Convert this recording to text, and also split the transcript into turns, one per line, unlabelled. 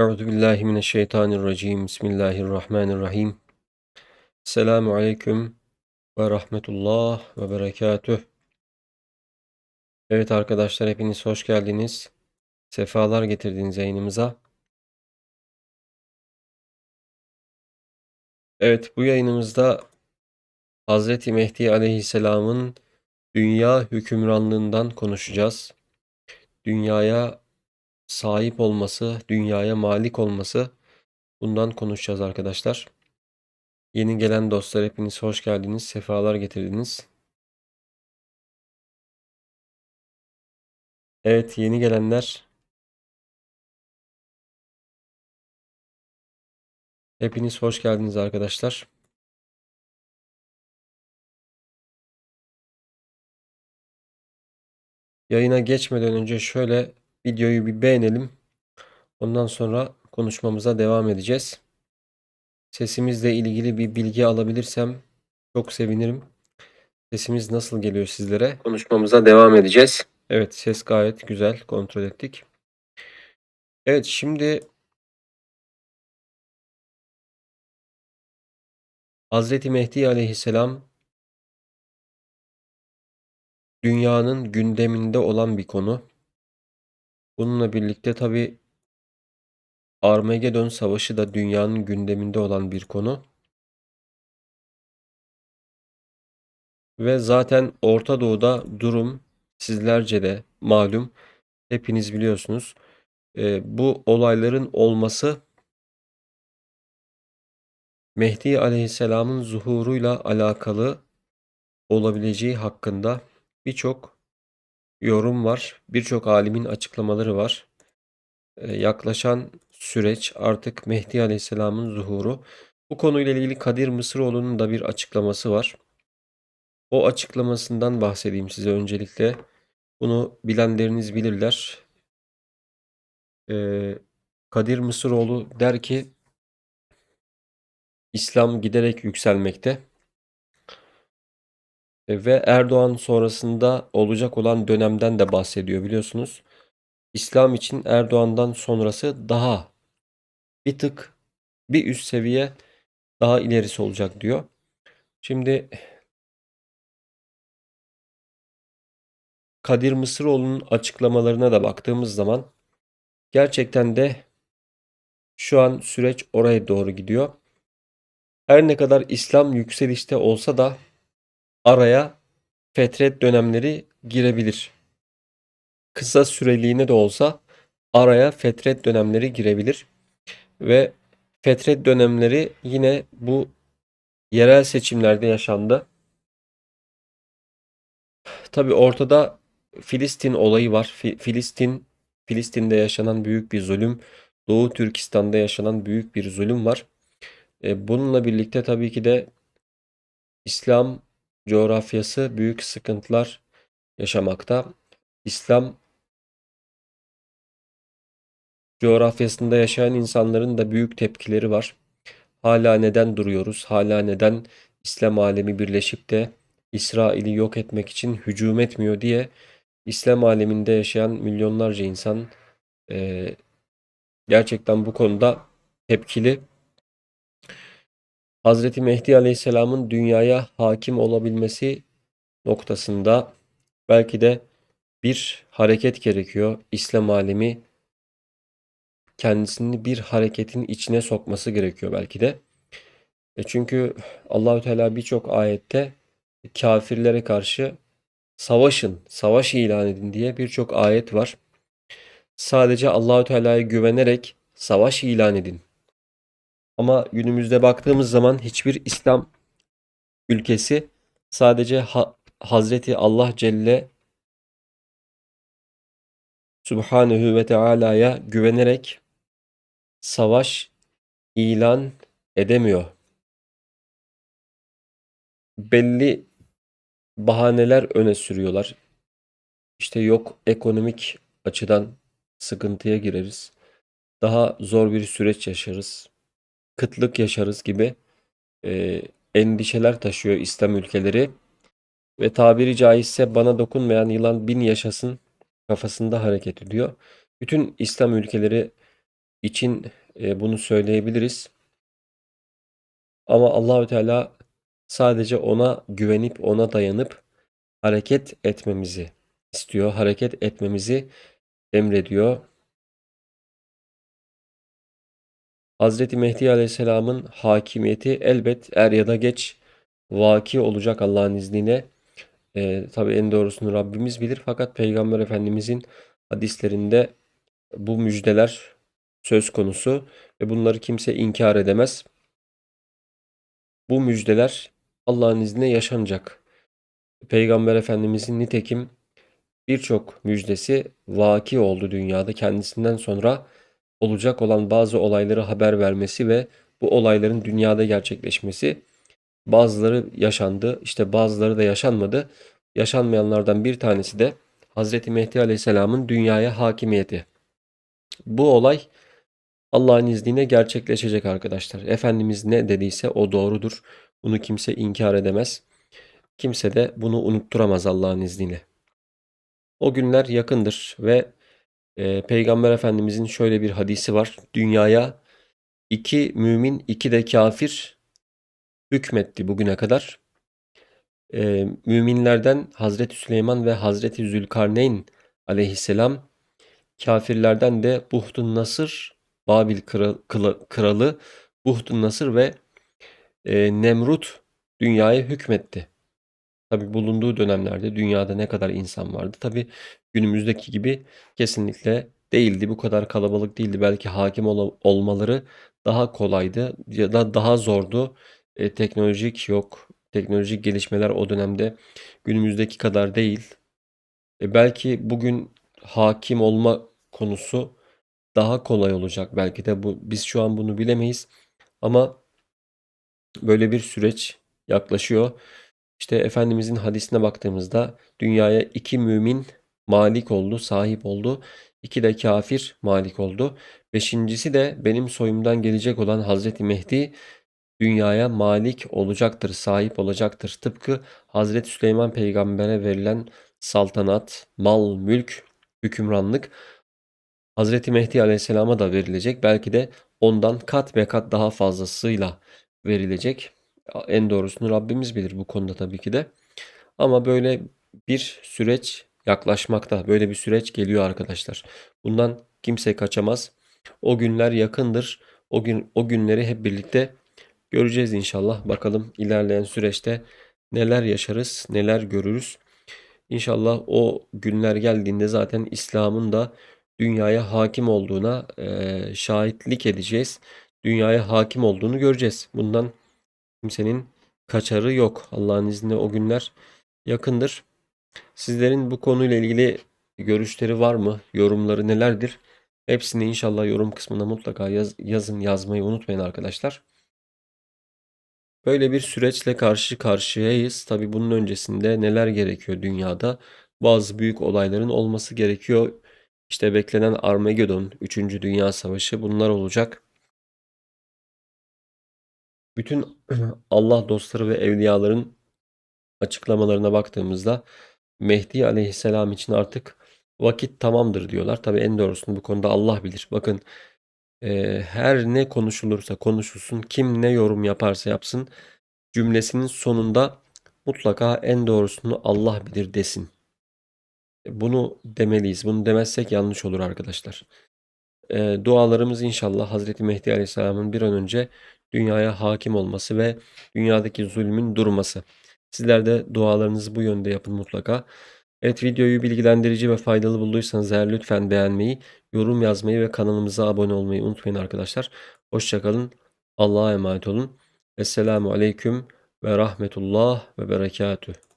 Euzu billahi mineşşeytanirracim. Bismillahirrahmanirrahim. Selamun aleyküm ve rahmetullah ve berekatüh. Evet arkadaşlar hepiniz hoş geldiniz. Sefalar getirdiniz yayınımıza. Evet bu yayınımızda Hazreti Mehdi Aleyhisselam'ın dünya hükümranlığından konuşacağız. Dünyaya sahip olması, dünyaya malik olması bundan konuşacağız arkadaşlar. Yeni gelen dostlar hepiniz hoş geldiniz, sefalar getirdiniz. Evet yeni gelenler hepiniz hoş geldiniz arkadaşlar. Yayına geçmeden önce şöyle videoyu bir beğenelim. Ondan sonra konuşmamıza devam edeceğiz. Sesimizle ilgili bir bilgi alabilirsem çok sevinirim. Sesimiz nasıl geliyor sizlere? Konuşmamıza devam edeceğiz. Evet ses gayet güzel kontrol ettik. Evet şimdi Hazreti Mehdi aleyhisselam dünyanın gündeminde olan bir konu. Bununla birlikte tabi Armagedon Savaşı da dünyanın gündeminde olan bir konu. Ve zaten Orta Doğu'da durum sizlerce de malum. Hepiniz biliyorsunuz. E, bu olayların olması Mehdi Aleyhisselam'ın zuhuruyla alakalı olabileceği hakkında birçok yorum var. Birçok alimin açıklamaları var. E, yaklaşan süreç artık Mehdi Aleyhisselam'ın zuhuru. Bu konuyla ilgili Kadir Mısıroğlu'nun da bir açıklaması var. O açıklamasından bahsedeyim size öncelikle. Bunu bilenleriniz bilirler. Ee, Kadir Mısıroğlu der ki İslam giderek yükselmekte ve Erdoğan sonrasında olacak olan dönemden de bahsediyor biliyorsunuz. İslam için Erdoğan'dan sonrası daha bir tık bir üst seviye daha ilerisi olacak diyor. Şimdi Kadir Mısıroğlu'nun açıklamalarına da baktığımız zaman gerçekten de şu an süreç oraya doğru gidiyor. Her ne kadar İslam yükselişte olsa da araya fetret dönemleri girebilir. Kısa süreliğine de olsa araya fetret dönemleri girebilir. Ve fetret dönemleri yine bu yerel seçimlerde yaşandı. Tabi ortada Filistin olayı var. Filistin Filistin'de yaşanan büyük bir zulüm, Doğu Türkistan'da yaşanan büyük bir zulüm var. E, bununla birlikte tabii ki de İslam coğrafyası büyük sıkıntılar yaşamakta. İslam coğrafyasında yaşayan insanların da büyük tepkileri var. Hala neden duruyoruz? Hala neden İslam alemi birleşip de İsrail'i yok etmek için hücum etmiyor diye İslam aleminde yaşayan milyonlarca insan e, gerçekten bu konuda tepkili. Hazreti Mehdi Aleyhisselam'ın dünyaya hakim olabilmesi noktasında belki de bir hareket gerekiyor. İslam alemi kendisini bir hareketin içine sokması gerekiyor belki de. E çünkü Allahü Teala birçok ayette kafirlere karşı savaşın, savaş ilan edin diye birçok ayet var. Sadece Allahü Teala'ya güvenerek savaş ilan edin. Ama günümüzde baktığımız zaman hiçbir İslam ülkesi sadece ha Hazreti Allah Celle Subhanehu ve Teala'ya güvenerek savaş ilan edemiyor. Belli bahaneler öne sürüyorlar. İşte yok ekonomik açıdan sıkıntıya gireriz. Daha zor bir süreç yaşarız. Kıtlık yaşarız gibi e, endişeler taşıyor İslam ülkeleri. Ve tabiri caizse bana dokunmayan yılan bin yaşasın kafasında hareket ediyor. Bütün İslam ülkeleri için e, bunu söyleyebiliriz. Ama Allahü Teala sadece ona güvenip ona dayanıp hareket etmemizi istiyor. Hareket etmemizi emrediyor. Hazreti Mehdi Aleyhisselam'ın hakimiyeti elbet er ya da geç vaki olacak Allah'ın izniyle. E, tabii en doğrusunu Rabbimiz bilir fakat Peygamber Efendimizin hadislerinde bu müjdeler söz konusu ve bunları kimse inkar edemez. Bu müjdeler Allah'ın izniyle yaşanacak. Peygamber Efendimizin nitekim birçok müjdesi vaki oldu dünyada. Kendisinden sonra olacak olan bazı olayları haber vermesi ve bu olayların dünyada gerçekleşmesi bazıları yaşandı, işte bazıları da yaşanmadı. Yaşanmayanlardan bir tanesi de Hazreti Mehdi Aleyhisselam'ın dünyaya hakimiyeti. Bu olay Allah'ın izniyle gerçekleşecek arkadaşlar. Efendimiz ne dediyse o doğrudur. Bunu kimse inkar edemez. Kimse de bunu unutturamaz Allah'ın izniyle. O günler yakındır ve e, Peygamber Efendimizin şöyle bir hadisi var. Dünyaya iki mümin, iki de kafir hükmetti bugüne kadar. E, müminlerden Hazreti Süleyman ve Hazreti Zülkarneyn aleyhisselam, kafirlerden de Buhtun Nasır, Babil kralı, kralı Buhtun Nasır ve e, Nemrut dünyaya hükmetti. Tabi bulunduğu dönemlerde dünyada ne kadar insan vardı. Tabi günümüzdeki gibi kesinlikle değildi. Bu kadar kalabalık değildi. Belki hakim ol olmaları daha kolaydı ya da daha zordu. E, teknolojik yok. Teknolojik gelişmeler o dönemde günümüzdeki kadar değil. E, belki bugün hakim olma konusu daha kolay olacak. Belki de bu biz şu an bunu bilemeyiz. Ama böyle bir süreç yaklaşıyor. İşte Efendimizin hadisine baktığımızda dünyaya iki mümin malik oldu, sahip oldu. İki de kafir malik oldu. Beşincisi de benim soyumdan gelecek olan Hazreti Mehdi dünyaya malik olacaktır, sahip olacaktır. Tıpkı Hazreti Süleyman peygambere verilen saltanat, mal, mülk, hükümranlık Hazreti Mehdi aleyhisselama da verilecek. Belki de ondan kat ve kat daha fazlasıyla verilecek. En doğrusunu Rabbimiz bilir bu konuda tabii ki de. Ama böyle bir süreç yaklaşmakta. Böyle bir süreç geliyor arkadaşlar. Bundan kimse kaçamaz. O günler yakındır. O gün o günleri hep birlikte göreceğiz inşallah. Bakalım ilerleyen süreçte neler yaşarız, neler görürüz. İnşallah o günler geldiğinde zaten İslam'ın da dünyaya hakim olduğuna e, şahitlik edeceğiz. Dünyaya hakim olduğunu göreceğiz. Bundan kimsenin kaçarı yok. Allah'ın izniyle o günler yakındır. Sizlerin bu konuyla ilgili görüşleri var mı? Yorumları nelerdir? Hepsini inşallah yorum kısmına mutlaka yaz, yazın yazmayı unutmayın arkadaşlar. Böyle bir süreçle karşı karşıyayız. Tabi bunun öncesinde neler gerekiyor dünyada? Bazı büyük olayların olması gerekiyor. İşte beklenen Armageddon, 3. Dünya Savaşı bunlar olacak. Bütün Allah dostları ve evliyaların açıklamalarına baktığımızda Mehdi aleyhisselam için artık vakit tamamdır diyorlar. Tabi en doğrusunu bu konuda Allah bilir. Bakın e, her ne konuşulursa konuşulsun, kim ne yorum yaparsa yapsın cümlesinin sonunda mutlaka en doğrusunu Allah bilir desin. Bunu demeliyiz. Bunu demezsek yanlış olur arkadaşlar. E, dualarımız inşallah Hazreti Mehdi Aleyhisselam'ın bir an önce dünyaya hakim olması ve dünyadaki zulmün durması. Sizler de dualarınızı bu yönde yapın mutlaka. Evet videoyu bilgilendirici ve faydalı bulduysanız eğer lütfen beğenmeyi, yorum yazmayı ve kanalımıza abone olmayı unutmayın arkadaşlar. Hoşçakalın. Allah'a emanet olun. Esselamu Aleyküm ve Rahmetullah ve Berekatüh.